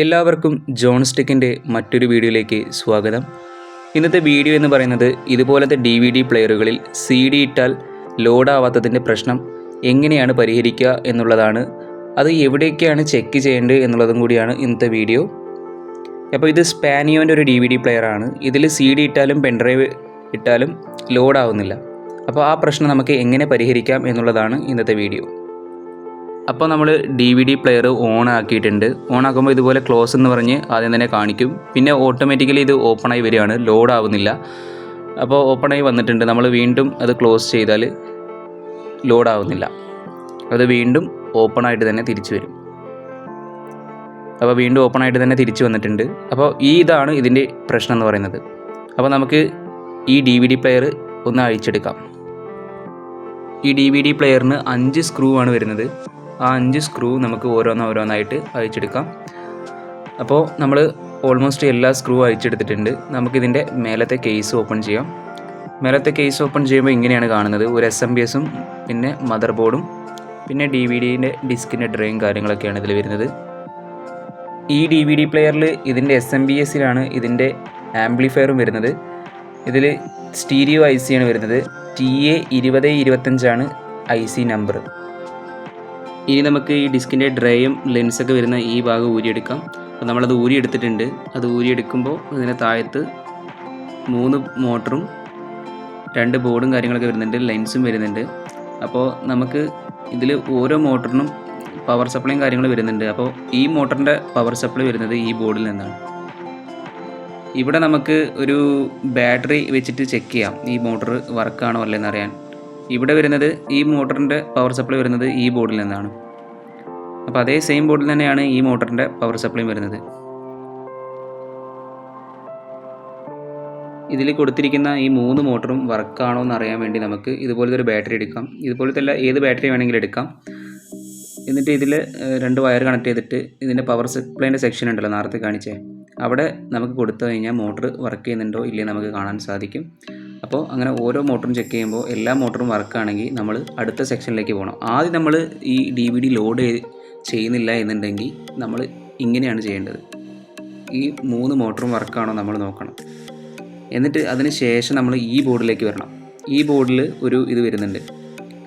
എല്ലാവർക്കും ജോൺ സ്റ്റിക്കിന്റെ മറ്റൊരു വീഡിയോയിലേക്ക് സ്വാഗതം. ഇന്നത്തെ വീഡിയോ എന്ന് പറയുന്നത് ഇതുപോലത്തെ ഡി വി ഡി പ്ലെയറുകളിൽ സി ഡി ഇട്ടാൽ ലോഡാവാത്തതിന്റെ പ്രശ്നം എങ്ങനെയാണ് പരിഹരിക്കുക എന്നുള്ളതാണ്. അത് എവിടെയൊക്കെയാണ് ചെക്ക് ചെയ്യേണ്ടത് എന്നുള്ളതും കൂടിയാണ് ഇന്നത്തെ വീഡിയോ. അപ്പോൾ ഇത് സ്പാനിയോന്റെ ഒരു ഡി വി ഡി പ്ലെയറാണ്. ഇതിൽ സി ഡി ഇട്ടാലും പെൻഡ്രൈവ് ഇട്ടാലും ലോഡാവുന്നില്ല. അപ്പോൾ ആ പ്രശ്നം നമുക്ക് എങ്ങനെ പരിഹരിക്കാം എന്നുള്ളതാണ് ഇന്നത്തെ വീഡിയോ. അപ്പോൾ നമ്മൾ D V D player on ആക്കിയിട്ടുണ്ട്. ഓൺ ആക്കുമ്പോൾ ഇതുപോലെ ക്ലോസ് എന്ന് പറഞ്ഞ് ആദ്യം തന്നെ കാണിക്കും. പിന്നെ ഓട്ടോമാറ്റിക്കലി ഇത് ഓപ്പൺ ആയി വരികയാണ്. ലോഡ് ആവുന്നില്ല. അപ്പോൾ ഓപ്പൺ ആയി വന്നിട്ടുണ്ട്. നമ്മൾ വീണ്ടും അത് ക്ലോസ് ചെയ്താൽ ലോഡ് ആവുന്നില്ല. അത് വീണ്ടും ഓപ്പൺ ആയിട്ട് തന്നെ തിരിച്ചു വരും. അപ്പോൾ വീണ്ടും ഓപ്പൺ ആയിട്ട് തന്നെ തിരിച്ചു വന്നിട്ടുണ്ട്. അപ്പോൾ ഈ ഇതാണ് ഇതിന്റെ പ്രശ്നം എന്ന് പറയുന്നത്. അപ്പോൾ നമുക്ക് ഈ ഡി വി ഡി പ്ലെയർ ഒന്ന് അഴിച്ചെടുക്കാം. ഈ ഡി വി ഡി പ്ലെയറിന് അഞ്ച് സ്ക്രൂ ആണ് വരുന്നത്. ആ അഞ്ച് സ്ക്രൂ നമുക്ക് ഓരോന്ന് ഓരോന്നായിട്ട് അഴിച്ചെടുക്കാം. അപ്പോൾ നമ്മൾ ഓൾമോസ്റ്റ് എല്ലാ സ്ക്രൂ അഴിച്ചെടുത്തിട്ടുണ്ട്. നമുക്കിതിന്റെ മേലത്തെ കേസ് ഓപ്പൺ ചെയ്യാം. മേലത്തെ കേസ് ഓപ്പൺ ചെയ്യുമ്പോൾ ഇങ്ങനെയാണ് കാണുന്നത്. ഒരു എസ് എം ബി എസും പിന്നെ മദർ ബോർഡും പിന്നെ ഡി വി ഡിന്റെ ഡിസ്കിന്റെ ഡ്രയും കാര്യങ്ങളൊക്കെയാണ് ഇതിൽ വരുന്നത്. ഈ ഡി വി ഡി പ്ലെയറിൽ ഇതിന്റെ എസ് എം ബി എസിലാണ് ഇതിന്റെ ആംപ്ലിഫയറും വരുന്നത്. ഇതിൽ സ്റ്റീരിയോ ഐ സിയാണ് വരുന്നത്. ടി എ ഇരുപത് ഇരുപത്തഞ്ചാണ് ഐ സി നമ്പർ ഇനി നമുക്ക് ഈ ഡിസ്കിന്റെ ഡ്രൈയും ലെൻസൊക്കെ വരുന്ന ഈ ഭാഗം ഊരിയെടുക്കാം. അപ്പോൾ നമ്മളത് ഊരിയെടുത്തിട്ടുണ്ട്. അത് ഊരിയെടുക്കുമ്പോൾ ഇതിന് താഴത്ത് മൂന്ന് മോട്ടറും രണ്ട് ബോർഡും കാര്യങ്ങളൊക്കെ വരുന്നുണ്ട്. ലെൻസും വരുന്നുണ്ട്. അപ്പോൾ നമുക്ക് ഇതിൽ ഓരോ മോട്ടറിനും പവർ സപ്ലൈയും കാര്യങ്ങളും വരുന്നുണ്ട്. അപ്പോൾ ഈ മോട്ടറിന്റെ പവർ സപ്ലൈ വരുന്നത് ഈ ബോർഡിൽ നിന്നാണ്. ഇവിടെ നമുക്ക് ഒരു ബാറ്ററി വെച്ചിട്ട് ചെക്ക് ചെയ്യാം. ഈ മോട്ടർ വർക്കാണോ അല്ലെന്ന് അറിയാൻ ഇവിടെ വരുന്നത് ഈ മോട്ടറിന്റെ പവർ സപ്ലൈ വരുന്നത് ഈ ബോർഡിൽ നിന്നാണ്. അപ്പോൾ അതേ സെയിം ബോർഡിൽ തന്നെയാണ് ഈ മോട്ടറിന്റെ പവർ സപ്ലൈ വരുന്നത്. ഇതിൽ കൊടുത്തിരിക്കുന്ന ഈ മൂന്ന് മോട്ടറും വർക്കാണോ എന്ന് അറിയാൻ വേണ്ടി നമുക്ക് ഇതുപോലത്തെ ഒരു ബാറ്ററി എടുക്കാം. ഇതുപോലത്തെ അല്ല ഏത് ബാറ്ററി വേണമെങ്കിലും എടുക്കാം. എന്നിട്ട് ഇതിൽ രണ്ട് വയർ കണക്ട് ചെയ്തിട്ട് ഇതിന്റെ പവർ സപ്ലൈന്റെ സെക്ഷൻ ഉണ്ടല്ലോ നേരത്തെ കാണിച്ചേ. അവിടെ നമുക്ക് കൊടുത്തു കഴിഞ്ഞാൽ മോട്ടർ വർക്ക് ചെയ്യുന്നുണ്ടോ ഇല്ലേ നമുക്ക് കാണാൻ സാധിക്കും. അപ്പോൾ അങ്ങനെ ഓരോ മോട്ടറും ചെക്ക് ചെയ്യുമ്പോൾ എല്ലാ മോട്ടറും വർക്കാണെങ്കിൽ നമ്മൾ അടുത്ത സെക്ഷനിലേക്ക് പോകണം. ആദ്യം നമ്മൾ ഈ ഡി വി ഡി ലോഡ് ചെയ്യുന്നില്ല എന്നുണ്ടെങ്കിൽ നമ്മൾ ഇങ്ങനെയാണ് ചെയ്യേണ്ടത്. ഈ മൂന്ന് മോട്ടറും വർക്കാണോ നമ്മൾ നോക്കണം. എന്നിട്ട് അതിന് ശേഷം നമ്മൾ ഈ ബോർഡിലേക്ക് വരണം. ഈ ബോർഡിൽ ഒരു ഇത് വരുന്നുണ്ട്.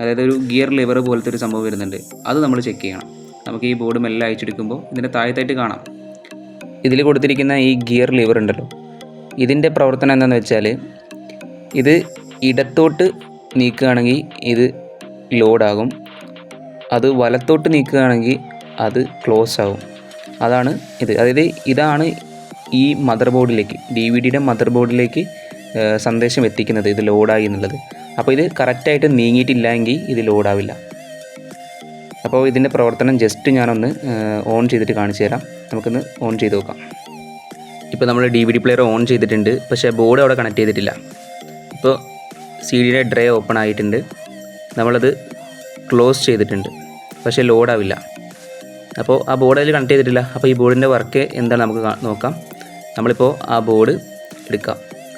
അതായത് ഒരു ഗിയർ ലിവർ പോലത്തെ ഒരു സംഭവം വരുന്നുണ്ട്. അത് നമ്മൾ ചെക്ക് ചെയ്യണം. നമുക്ക് ഈ ബോർഡ് മെല്ലെ അയച്ചെടുക്കുമ്പോൾ ഇതിന്റെ താഴത്തായിട്ട് കാണാം. ഇതിൽ കൊടുത്തിരിക്കുന്ന ഈ ഗിയർ ലിവർ ഉണ്ടല്ലോ. ഇതിന്റെ പ്രവർത്തനം എന്താണെന്ന് വെച്ചാൽ ഇത് ഇടത്തോട്ട് നീക്കുകയാണെങ്കിൽ ഇത് ലോഡാകും. അത് വലത്തോട്ട് നീക്കുകയാണെങ്കിൽ അത് ക്ലോസ് ആകും. അതാണ് ഇത്. അതായത് ഇതാണ് ഈ മദർ ബോർഡിലേക്ക് ഡി വി ഡിയുടെ മദർ ബോർഡിലേക്ക് സന്ദേശം എത്തിക്കുന്നത് ഇത് ലോഡായി എന്നുള്ളത്. അപ്പോൾ ഇത് കറക്റ്റായിട്ട് നീങ്ങിയിട്ടില്ല എങ്കിൽ ഇത് ലോഡാവില്ല. അപ്പോൾ ഇതിന്റെ പ്രവർത്തനം ജസ്റ്റ് ഞാനൊന്ന് ഓൺ ചെയ്തിട്ട് കാണിച്ചു തരാം. നമുക്കൊന്ന് ഓൺ ചെയ്ത് നോക്കാം. ഇപ്പോൾ നമ്മൾ D V D player on ചെയ്തിട്ടുണ്ട്. പക്ഷേ ബോർഡ് അവിടെ കണക്ട് ചെയ്തിട്ടില്ല. ഇപ്പോൾ സി ഡിയുടെ ഡ്രൈ ഓപ്പൺ ആയിട്ടുണ്ട്. നമ്മളത് ക്ലോസ് ചെയ്തിട്ടുണ്ട്. പക്ഷേ ലോഡാവില്ല അപ്പോൾ ആ ബോർഡ് അതിൽ കണക്ട് ചെയ്തിട്ടില്ല. അപ്പോൾ ഈ ബോർഡിന്റെ വർക്ക് എന്താണ് നമുക്ക് നോക്കാം. നമ്മളിപ്പോൾ ആ ബോർഡ് എടുക്കാം.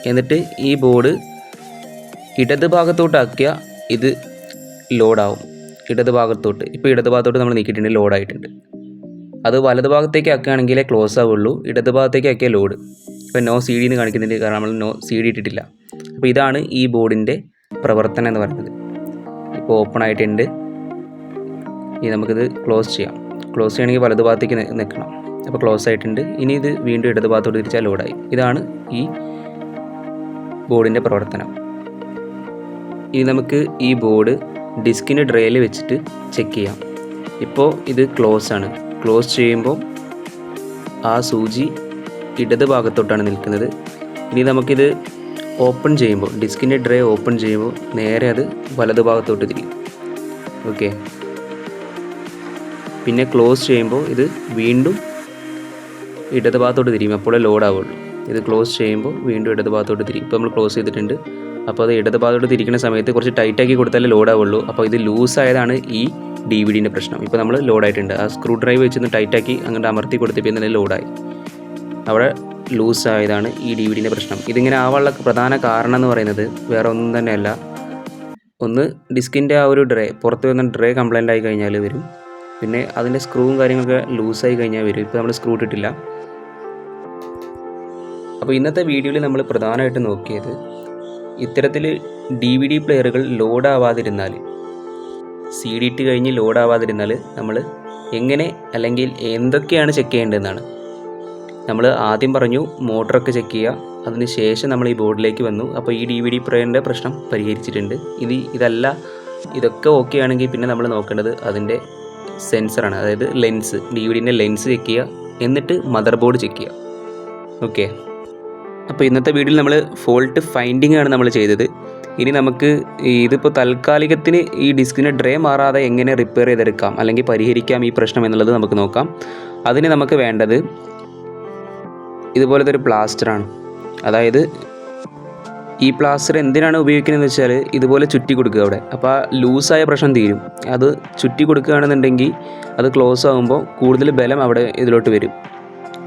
എന്നിട്ട് ഈ ബോർഡ് ഇടത് ഭാഗത്തോട്ടാക്കിയാൽ ഇത് ലോഡാവും ഇടത് ഭാഗത്തോട്ട്. ഇപ്പോൾ ഇടത് ഭാഗത്തോട്ട് നമ്മൾ നീക്കിയിട്ടുണ്ട് ലോഡ് ആയിട്ടുണ്ട്. അത് വലത് ഭാഗത്തേക്ക് ആക്കുകയാണെങ്കിലേ ക്ലോസ് ആവുള്ളൂ ഇടത് ഭാഗത്തേക്ക് ആക്കിയ ലോഡ് ഇപ്പോൾ നോ സി ഡി എന്ന് കാണിക്കുന്നുണ്ട് കാരണം നമ്മൾ നോ സി ഡി ഇട്ടിട്ടില്ല. അപ്പോൾ ഇതാണ് ഈ ബോർഡിന്റെ പ്രവർത്തനം എന്ന് പറയുന്നത്. ഇപ്പോൾ ഓപ്പൺ ആയിട്ടുണ്ട്. ഇനി നമുക്കിത് ക്ലോസ് ചെയ്യാം. ക്ലോസ് ചെയ്യണമെങ്കിൽ വലത് ഭാഗത്തേക്ക് നിൽക്കണം. അപ്പോൾ ക്ലോസ് ആയിട്ടുണ്ട്. ഇനി ഇത് വീണ്ടും ഇടത് ഭാഗത്തോട്ട് തിരിച്ചാൽ ലോഡായി ഇതാണ് ഈ ബോർഡിന്റെ പ്രവർത്തനം. ഇനി നമുക്ക് ഈ ബോർഡ് ഡിസ്കിന്റെ ഡ്രയിൽ വെച്ചിട്ട് ചെക്ക് ചെയ്യാം. ഇപ്പോൾ ഇത് ക്ലോസ് ആണ്. ക്ലോസ് ചെയ്യുമ്പോൾ ആ സൂചി ഇടത് ഭാഗത്തോട്ടാണ് നിൽക്കുന്നത്. ഇനി നമുക്കിത് ഓപ്പൺ ചെയ്യുമ്പോൾ ഡിസ്കിന്റെ ഡ്രേ ഓപ്പൺ ചെയ്യുമ്പോൾ നേരെ അത് വലത് ഭാഗത്തോട്ട് തിരിയും. ഓക്കെ? പിന്നെ ക്ലോസ് ചെയ്യുമ്പോൾ ഇത് വീണ്ടും ഇടത് ഭാഗത്തോട്ട് തിരിയും. അപ്പോഴേ ലോഡ് ആവുള്ളൂ. ഇത് ക്ലോസ് ചെയ്യുമ്പോൾ വീണ്ടും ഇടത് ഭാഗത്തോട്ട് തിരിയും. ഇപ്പോൾ നമ്മൾ ക്ലോസ് ചെയ്തിട്ടുണ്ട്. അപ്പോൾ അത് ഇടത് ഭാഗത്തോട്ട് തിരിക്കുന്ന സമയത്ത് കുറച്ച് ടൈറ്റാക്കി കൊടുത്താലേ ലോഡ് ആവുള്ളൂ. അപ്പോൾ ഇത് ലൂസ് ആയതാണ് ഈ ഡി വി ഡിന്റെ പ്രശ്നം. ഇപ്പോൾ നമ്മൾ ലോഡായിട്ടുണ്ട് ആ സ്ക്രൂ ഡ്രൈവ് വെച്ചൊന്ന് ടൈറ്റാക്കി അങ്ങോട്ട് അമർത്തി കൊടുത്തപ്പോൾ തന്നെ ലോഡായി അവിടെ ലൂസ് ആയതാണ് ഈ ഡി വി ഡിന്റെ പ്രശ്നം. ഇതിങ്ങനെ ആവാനുള്ള പ്രധാന കാരണം എന്ന് പറയുന്നത് വേറെ ഒന്നും തന്നെയല്ല. ഒന്ന് ഡിസ്കിന്റെ ആ ഒരു ഡ്രേ പുറത്ത് വന്ന ഡ്രേ കംപ്ലൈന്റ് ആയി കഴിഞ്ഞാൽ വരും. പിന്നെ അതിന്റെ സ്ക്രൂവും കാര്യങ്ങളൊക്കെ ലൂസായി കഴിഞ്ഞാൽ വരും. ഇപ്പോൾ നമ്മൾ സ്ക്രൂ ഇട്ടിട്ടില്ല. അപ്പോൾ ഇന്നത്തെ വീഡിയോയിൽ നമ്മൾ പ്രധാനമായിട്ട് നോക്കിയത് ഇത്തരത്തിൽ ഡി വി ഡി പ്ലെയറുകൾ ലോഡാവാതിരുന്നാൽ സി ഡി ടി കഴിഞ്ഞ് ലോഡാവാതിരുന്നാൽ നമ്മൾ എങ്ങനെ അല്ലെങ്കിൽ എന്തൊക്കെയാണ് ചെക്ക് ചെയ്യേണ്ടതെന്നാണ്. നമ്മൾ ആദ്യം പറഞ്ഞു മോട്ടറൊക്കെ ചെക്ക് ചെയ്യുക അതിന് ശേഷം നമ്മൾ ഈ ബോർഡിലേക്ക് വന്നു. അപ്പോൾ ഈ ഡി വി ഡി പ്ലെയറിന്റെ പ്രശ്നം പരിഹരിച്ചിട്ടുണ്ട്. ഇത് ഇതല്ല ഇതൊക്കെ ഓക്കെ ആണെങ്കിൽ പിന്നെ നമ്മൾ നോക്കേണ്ടത് അതിന്റെ സെൻസറാണ് അതായത് ലെൻസ് ഡി വി ഡിന്റെ ലെൻസ് ചെക്ക് ചെയ്യുക എന്നിട്ട് മദർ ബോർഡ് ചെക്ക് ചെയ്യുക. ഓക്കെ അപ്പോൾ ഇന്നത്തെ വീഡിയോയിൽ നമ്മൾ ഫോൾട്ട് ഫൈൻഡിങ് ആണ് നമ്മൾ ചെയ്തത്. ഇനി നമുക്ക് ഇതിപ്പോൾ താൽക്കാലികത്തിന് ഈ ഡിസ്കിന് ഡ്രേ മാറാതെ എങ്ങനെ റിപ്പയർ ചെയ്തെടുക്കാം അല്ലെങ്കിൽ പരിഹരിക്കാം ഈ പ്രശ്നം എന്നുള്ളത് നമുക്ക് നോക്കാം. അതിന് നമുക്ക് വേണ്ടത് ഇതുപോലത്തെ ഒരു പ്ലാസ്റ്ററാണ് അതായത് ഈ പ്ലാസ്റ്റർ എന്തിനാണ് ഉപയോഗിക്കുന്നത് വെച്ചാൽ ഇതുപോലെ ചുറ്റി കൊടുക്കുക അവിടെ. അപ്പോൾ ആ ലൂസായ പ്രശ്നം തീരും. അത് ചുറ്റി കൊടുക്കുകയാണെന്നുണ്ടെങ്കിൽ അത് ക്ലോസ് ആകുമ്പോൾ കൂടുതൽ ബലം അവിടെ ഇതിലോട്ട് വരും.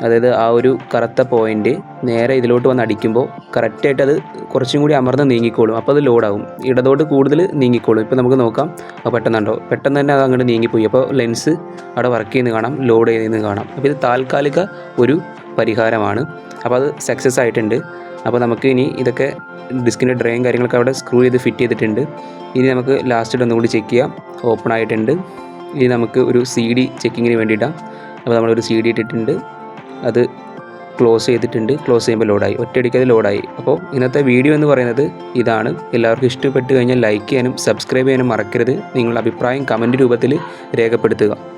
അതായത് ആ ഒരു കറുത്ത പോയിന്റ് നേരെ ഇതിലോട്ട് വന്ന് അടിക്കുമ്പോൾ കറക്റ്റായിട്ട് അത് കുറച്ചും കൂടി അമർന്ന് നീങ്ങിക്കോളും. അപ്പോൾ അത് ലോഡാവും ഇടതോട്ട് കൂടുതൽ നീങ്ങിക്കോളും. ഇപ്പോൾ നമുക്ക് നോക്കാം. അപ്പോൾ പെട്ടെന്നുണ്ടോ? പെട്ടെന്ന് തന്നെ അത് അങ്ങോട്ട് നീങ്ങിപ്പോയി. അപ്പോൾ ലെൻസ് അവിടെ വർക്ക് ചെയ്യുന്നത് കാണാം. ലോഡ് ചെയ്യുന്നത് കാണാം. അപ്പോൾ ഇത് താൽക്കാലിക ഒരു പരിഹാരമാണ്. അപ്പോൾ അത് സക്സസ് ആയിട്ടുണ്ട്. അപ്പോൾ നമുക്ക് ഇനി ഇതൊക്കെ ഡിസ്കിന്റെ ഡ്രെയിൻ കാര്യങ്ങളൊക്കെ അവിടെ സ്ക്രൂ ചെയ്ത് ഫിറ്റ് ചെയ്തിട്ടുണ്ട്. ഇനി നമുക്ക് ലാസ്റ്റിൽ ഒന്നുകൂടി ചെക്ക് ചെയ്യാം. ഓപ്പൺ ആയിട്ടുണ്ട്. ഇനി നമുക്ക് ഒരു സി ഡി ചെക്കിങ്ങിന് വേണ്ടിയിട്ടാണ്. അപ്പോൾ നമ്മളൊരു സി ഡി ഇട്ടിട്ടുണ്ട്. അത് ക്ലോസ് ചെയ്തിട്ടുണ്ട് ക്ലോസ് ചെയ്യുമ്പോൾ ലോഡായി ഒറ്റയടിക്ക് അത് ലോഡായി അപ്പോൾ ഇന്നത്തെ വീഡിയോ എന്ന് പറയുന്നത് ഇതാണ്. എല്ലാവർക്കും ഇഷ്ടപ്പെട്ട് കഴിഞ്ഞാൽ ലൈക്ക് ചെയ്യാനും സബ്സ്ക്രൈബ് ചെയ്യാനും മറക്കരുത്. നിങ്ങളുടെ അഭിപ്രായം കമന്റ് രൂപത്തിൽ രേഖപ്പെടുത്തുക.